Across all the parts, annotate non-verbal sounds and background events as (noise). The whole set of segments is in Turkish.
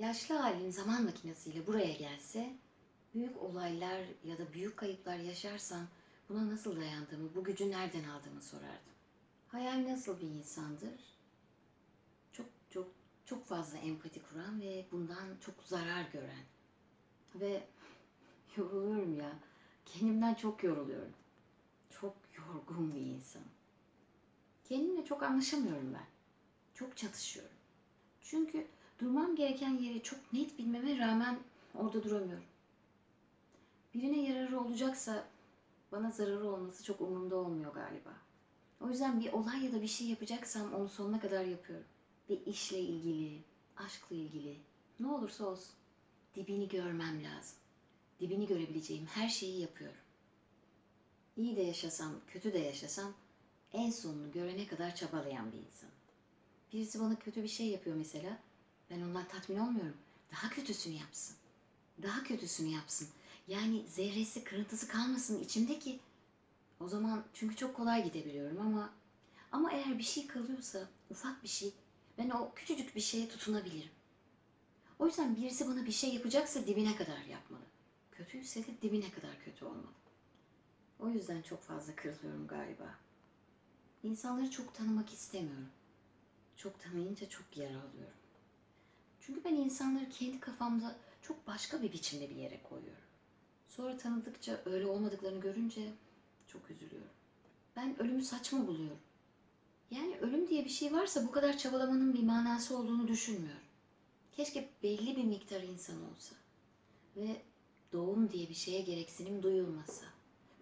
Yaşlı halim zaman makinesiyle buraya gelse, büyük olaylar ya da büyük kayıplar yaşarsam buna nasıl dayandığımı, bu gücü nereden aldığımı sorardım. Hayal nasıl bir insandır? Çok çok çok fazla empati kuran ve bundan çok zarar gören. Ve (laughs) yoruluyorum ya. Kendimden çok yoruluyorum. Çok yorgun bir insan. Kendimle çok anlaşamıyorum ben. Çok çatışıyorum. Çünkü durmam gereken yeri çok net bilmeme rağmen orada duramıyorum. Birine yararı olacaksa bana zararı olması çok umurumda olmuyor galiba. O yüzden bir olay ya da bir şey yapacaksam onu sonuna kadar yapıyorum. Bir işle ilgili, aşkla ilgili, ne olursa olsun. Dibini görmem lazım. Dibini görebileceğim her şeyi yapıyorum. İyi de yaşasam, kötü de yaşasam en sonunu görene kadar çabalayan bir insanım. Birisi bana kötü bir şey yapıyor mesela. Ben ondan tatmin olmuyorum. Daha kötüsünü yapsın. Daha kötüsünü yapsın. Yani zerresi, kırıntısı kalmasın içimdeki. O zaman çünkü çok kolay gidebiliyorum ama ama eğer bir şey kalıyorsa, ufak bir şey, ben o küçücük bir şeye tutunabilirim. O yüzden birisi bana bir şey yapacaksa dibine kadar yapmalı. Kötüyse de dibine kadar kötü olmalı. O yüzden çok fazla kırılıyorum galiba. İnsanları çok tanımak istemiyorum. Çok tanıyınca çok yara alıyorum. Çünkü ben insanları kendi kafamda çok başka bir biçimde bir yere koyuyorum. Sonra tanıdıkça öyle olmadıklarını görünce çok üzülüyorum. Ben ölümü saçma buluyorum. Yani ölüm diye bir şey varsa bu kadar çabalamanın bir manası olduğunu düşünmüyorum. Keşke belli bir miktar insan olsa ve doğum diye bir şeye gereksinim duyulmasa,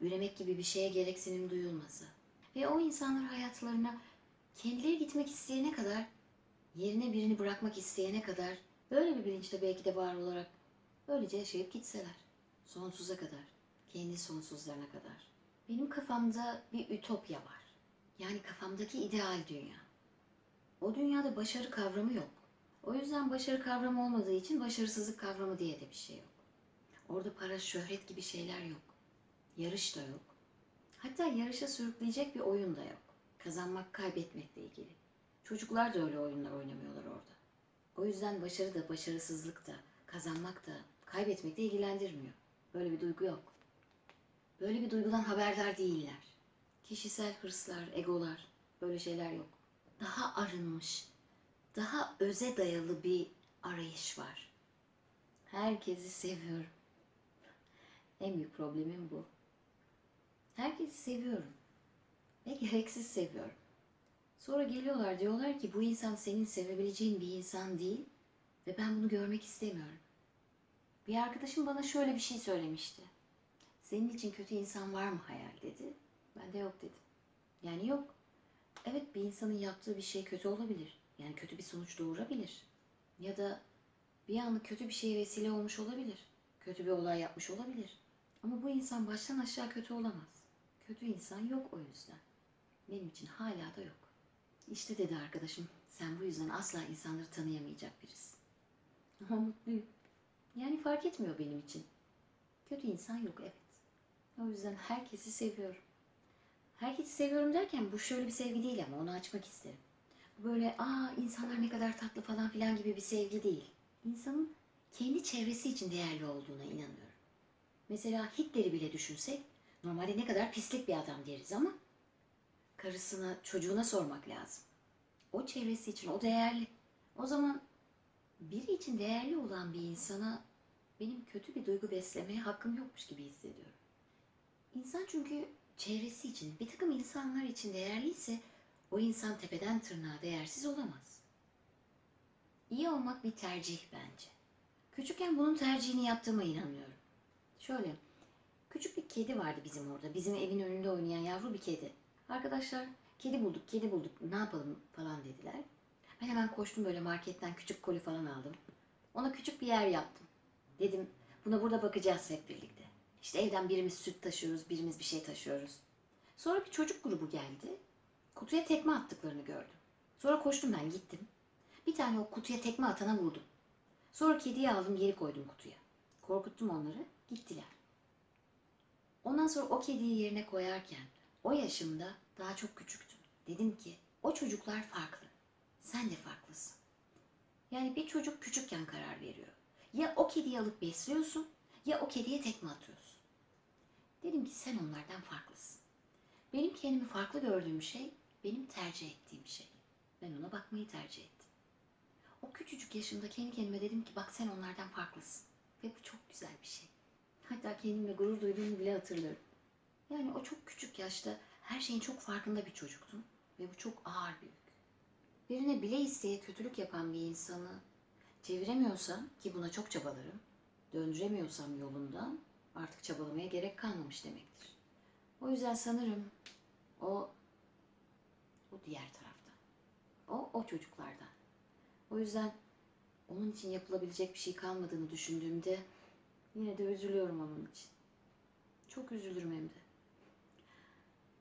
üremek gibi bir şeye gereksinim duyulmasa ve o insanlar hayatlarına kendileri gitmek isteyene kadar, yerine birini bırakmak isteyene kadar böyle bir bilinçle belki de var olarak öylece yaşayıp gitseler. Sonsuza kadar, kendi sonsuzlarına kadar. Benim kafamda bir ütopya var. Yani kafamdaki ideal dünya. O dünyada başarı kavramı yok. O yüzden başarı kavramı olmadığı için başarısızlık kavramı diye de bir şey yok. Orada para, şöhret gibi şeyler yok. Yarış da yok. Hatta yarışa sürükleyecek bir oyun da yok. Kazanmak, kaybetmekle ilgili. Çocuklar da öyle oyunlar oynamıyorlar orada. O yüzden başarı da, başarısızlık da, kazanmak da, kaybetmek de ilgilendirmiyor. Böyle bir duygu yok. Böyle bir duygudan haberdar değiller. Kişisel hırslar, egolar, böyle şeyler yok. Daha arınmış, daha öze dayalı bir arayış var. Herkesi seviyorum. En büyük problemim bu. Herkesi seviyorum. Ve gereksiz seviyorum. Sonra geliyorlar diyorlar ki bu insan senin sevebileceğin bir insan değil ve ben bunu görmek istemiyorum. Bir arkadaşım bana şöyle bir şey söylemişti. Senin için kötü insan var mı hayal dedi. Ben de yok dedim. Yani yok. Evet bir insanın yaptığı bir şey kötü olabilir. Yani kötü bir sonuç doğurabilir. Ya da bir anda kötü bir şeye vesile olmuş olabilir. Kötü bir olay yapmış olabilir. Ama bu insan baştan aşağı kötü olamaz. Kötü insan yok o yüzden. Benim için hala da yok. İşte dedi arkadaşım, sen bu yüzden asla insanları tanıyamayacak birisin. Ama mutluyum. Yani fark etmiyor benim için. Kötü insan yok evet. O yüzden herkesi seviyorum. Herkesi seviyorum derken bu şöyle bir sevgi değil ama onu açmak isterim. Böyle aa insanlar ne kadar tatlı falan filan gibi bir sevgi değil. İnsanın kendi çevresi için değerli olduğuna inanıyorum. Mesela Hitler'i bile düşünsek normalde ne kadar pislik bir adam deriz ama karısına, çocuğuna sormak lazım. O çevresi için o değerli. O zaman biri için değerli olan bir insana benim kötü bir duygu beslemeye hakkım yokmuş gibi hissediyorum. İnsan çünkü çevresi için, bir takım insanlar için değerliyse o insan tepeden tırnağa değersiz olamaz. İyi olmak bir tercih bence. Küçükken bunun tercihini yaptığıma inanıyorum. Şöyle, küçük bir kedi vardı bizim orada. Bizim evin önünde oynayan yavru bir kedi. Arkadaşlar kedi bulduk, kedi bulduk ne yapalım falan dediler. Ben hemen koştum böyle marketten küçük koli falan aldım. Ona küçük bir yer yaptım. Dedim buna burada bakacağız hep birlikte. İşte evden birimiz süt taşıyoruz, birimiz bir şey taşıyoruz. Sonra bir çocuk grubu geldi. Kutuya tekme attıklarını gördüm. Sonra koştum ben gittim. Bir tane o kutuya tekme atana vurdum. Sonra kediyi aldım geri koydum kutuya. Korkuttum onları gittiler. Ondan sonra o kediyi yerine koyarken o yaşımda daha çok küçüktüm. Dedim ki o çocuklar farklı. Sen de farklısın. Yani bir çocuk küçükken karar veriyor. Ya o kediyi alıp besliyorsun ya o kediye tekme atıyorsun. Dedim ki sen onlardan farklısın. Benim kendimi farklı gördüğüm şey benim tercih ettiğim şey. Ben ona bakmayı tercih ettim. O küçücük yaşımda kendi kendime dedim ki bak sen onlardan farklısın. Ve bu çok güzel bir şey. Hatta kendimle gurur duyduğumu bile hatırlıyorum. Yani o çok küçük yaşta her şeyin çok farkında bir çocuktum. Ve bu çok ağır bir yük. Birine bile isteye kötülük yapan bir insanı çeviremiyorsam ki buna çok çabalarım, döndüremiyorsam yolundan artık çabalamaya gerek kalmamış demektir. O yüzden sanırım o o diğer tarafta. O o çocuklardan. O yüzden onun için yapılabilecek bir şey kalmadığını düşündüğümde yine de üzülüyorum onun için. Çok üzülürüm hem de.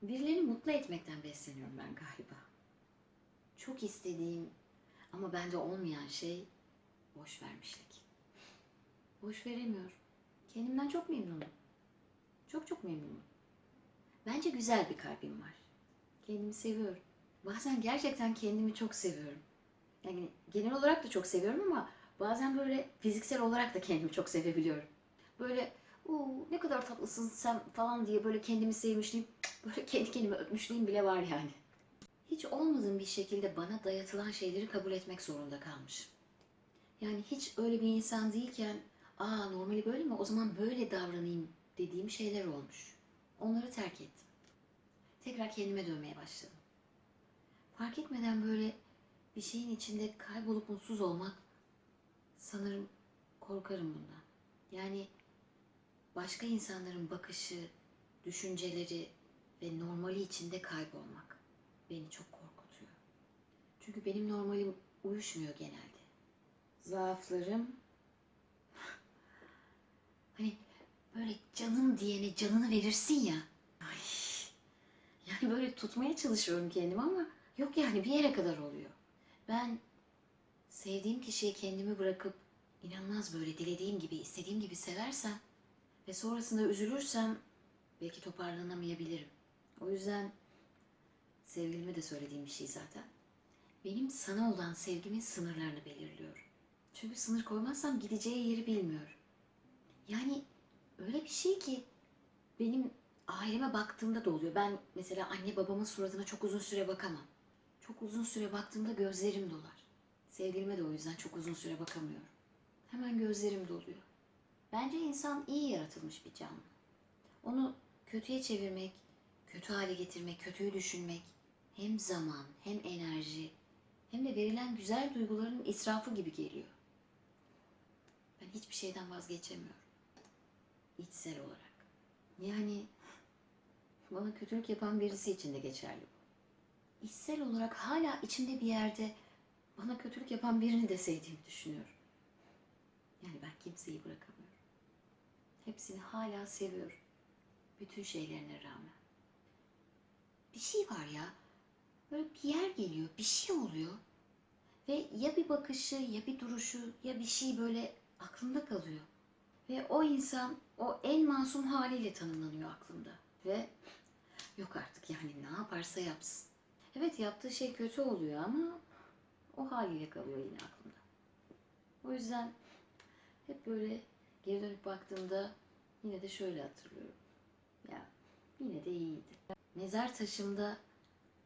Birilerini mutlu etmekten besleniyorum ben galiba. Çok istediğim ama bende olmayan şey boş vermişlik. Boş veremiyorum. Kendimden çok memnunum. Çok çok memnunum. Bence güzel bir kalbim var. Kendimi seviyorum. Bazen gerçekten kendimi çok seviyorum. Yani genel olarak da çok seviyorum ama bazen böyle fiziksel olarak da kendimi çok sevebiliyorum. Böyle Uuu ne kadar tatlısın sen falan diye böyle kendimi sevmişliğim, böyle kendi kendime öpmüşlüğüm bile var yani. Hiç olmadığım bir şekilde bana dayatılan şeyleri kabul etmek zorunda kalmışım. Yani hiç öyle bir insan değilken, aa normali böyle mi o zaman böyle davranayım dediğim şeyler olmuş. Onları terk ettim. Tekrar kendime dönmeye başladım. Fark etmeden böyle bir şeyin içinde kaybolup mutsuz olmak sanırım korkarım bundan. Yani başka insanların bakışı, düşünceleri ve normali içinde kaybolmak beni çok korkutuyor. Çünkü benim normalim uyuşmuyor genelde. Zaaflarım (laughs) hani böyle canım diyene canını verirsin ya. Ay. Yani böyle tutmaya çalışıyorum kendimi ama yok yani bir yere kadar oluyor. Ben sevdiğim kişiye kendimi bırakıp inanılmaz böyle dilediğim gibi, istediğim gibi seversem ve sonrasında üzülürsem belki toparlanamayabilirim. O yüzden sevgilime de söylediğim bir şey zaten. Benim sana olan sevgimin sınırlarını belirliyorum. Çünkü sınır koymazsam gideceği yeri bilmiyorum. Yani öyle bir şey ki benim aileme baktığımda da oluyor. Ben mesela anne babamın suratına çok uzun süre bakamam. Çok uzun süre baktığımda gözlerim dolar. Sevgilime de o yüzden çok uzun süre bakamıyorum. Hemen gözlerim doluyor. Bence insan iyi yaratılmış bir canlı. Onu kötüye çevirmek, kötü hale getirmek, kötüyü düşünmek hem zaman, hem enerji, hem de verilen güzel duyguların israfı gibi geliyor. Ben hiçbir şeyden vazgeçemiyorum. İçsel olarak. Yani bana kötülük yapan birisi için de geçerli bu. İçsel olarak hala içimde bir yerde bana kötülük yapan birini de sevdiğimi düşünüyorum. Yani ben kimseyi bırakamıyorum. Hepsini hala seviyorum. Bütün şeylerine rağmen. Bir şey var ya. Böyle bir yer geliyor, bir şey oluyor. Ve ya bir bakışı, ya bir duruşu, ya bir şey böyle aklımda kalıyor. Ve o insan o en masum haliyle tanımlanıyor aklımda. Ve yok artık yani ne yaparsa yapsın. Evet yaptığı şey kötü oluyor ama o haliyle kalıyor yine aklımda. O yüzden hep böyle geri dönüp baktığımda yine de şöyle hatırlıyorum. Ya yine de iyiydi. Mezar taşımda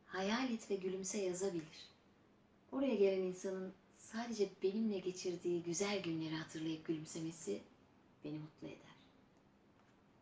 hayal et ve gülümse yazabilir. Oraya gelen insanın sadece benimle geçirdiği güzel günleri hatırlayıp gülümsemesi beni mutlu eder.